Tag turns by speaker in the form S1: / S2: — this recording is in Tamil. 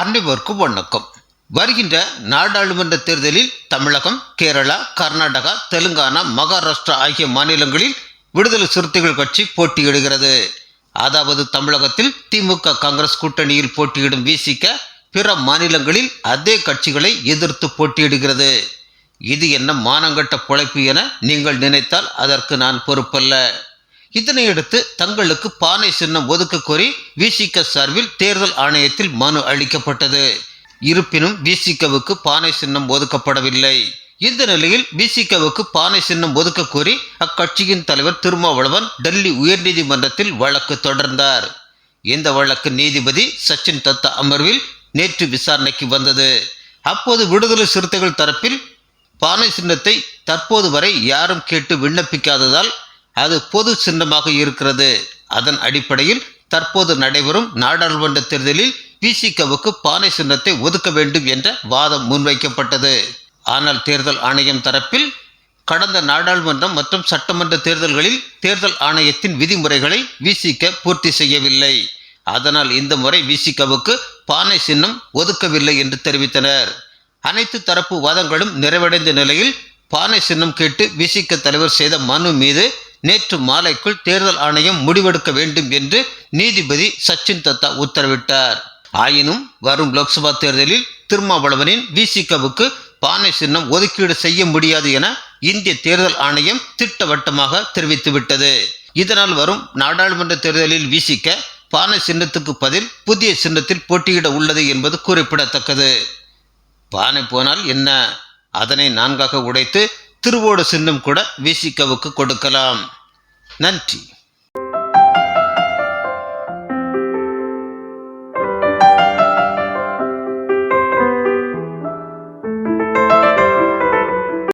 S1: அனைவருக்கும் வணக்கம். வருகின்ற நாடாளுமன்ற தேர்தலில் தமிழகம் கேரளா கர்நாடகா தெலுங்கானா மகாராஷ்டிரா ஆகிய மாநிலங்களில் விடுதலை சிறுத்தைகள் கட்சி போட்டியிடுகிறது. அதாவது தமிழகத்தில் திமுக காங்கிரஸ் கூட்டணியில் போட்டியிடும் விசிக பிற மாநிலங்களில் அதே கட்சிகளை எதிர்த்து போட்டியிடுகிறது. இது என்ன மானங்கட்ட பொழைப்பு என நீங்கள் நினைத்தால் அதற்கு நான் பொறுப்பல்ல. இதனையடுத்து தங்களுக்கு பானை சின்னம் ஒதுக்க கோரி விசிக சார்பில் தேர்தல் ஆணையத்தில் மனு அளிக்கப்பட்டது. இருப்பினும் விசிகவுக்கு பானை சின்னம் ஒதுக்கப்படவில்லை. இந்த நிலையில் விசிகவுக்கு பானை சின்னம் ஒதுக்க கோரி அக்கட்சியின் தலைவர் திருமாவளவன் டெல்லி உயர்நீதிமன்றத்தில் வழக்கு தொடர்ந்தார். இந்த வழக்கு நீதிபதி சச்சின் தத்தா அமர்வில் நேற்று விசாரணைக்கு வந்தது. அப்போது விடுதலை சிறுத்தைகள் தரப்பில் பானை சின்னத்தை தற்போது வரை யாரும் கேட்டு விண்ணப்பிக்காததால் அது பொது சின்னமாக இருக்கிறது. அதன் அடிப்படையில் தற்போது நடைபெறும் நாடாளுமன்ற தேர்தலில் விசிகவுக்கு பானை சின்னத்தை ஒதுக்க வேண்டும் என்ற வாதம் முன்வைக்கப்பட்டது. ஆனால் தேர்தல் ஆணையம் தரப்பில் கடந்த நாடாளுமன்றம் மற்றும் சட்டமன்ற தேர்தல்களில் தேர்தல் ஆணையத்தின் விதிமுறைகளை விசிக பூர்த்தி செய்யவில்லை. அதனால் இந்த முறை விசிகவுக்கு பானை சின்னம் ஒதுக்கவில்லை என்று தெரிவித்தனர். அனைத்து தரப்பு வாதங்களும் நிறைவடைந்த நிலையில் பானை சின்னம் கேட்டு விசிக தலைவர் செய்த மனு மீது நேற்று மாலைக்குள் தேர்தல் ஆணையம் முடிவெடுக்க வேண்டும் என்று நீதிபதி சச்சின் தத்தா உத்தரவிட்டார். ஆயினும் வரும் லோக்சபா தேர்தலில் திருமாவளவனின் விசிகவுக்கு பானை சின்னம் ஒதுக்கீடு செய்ய முடியாது என இந்திய தேர்தல் ஆணையம் திட்டவட்டமாக தெரிவித்துவிட்டது. இதனால் வரும் நாடாளுமன்ற தேர்தலில் விசிக்க பானை சின்னத்துக்கு பதில் புதிய சின்னத்தில் போட்டியிட உள்ளது என்பது குறிப்பிடத்தக்கது. பானை போனால் என்ன? அதனை நான்காக உடைத்து திருவோடு சின்னம் கூட விசிகவுக்கு கொடுக்கலாம். நன்றி.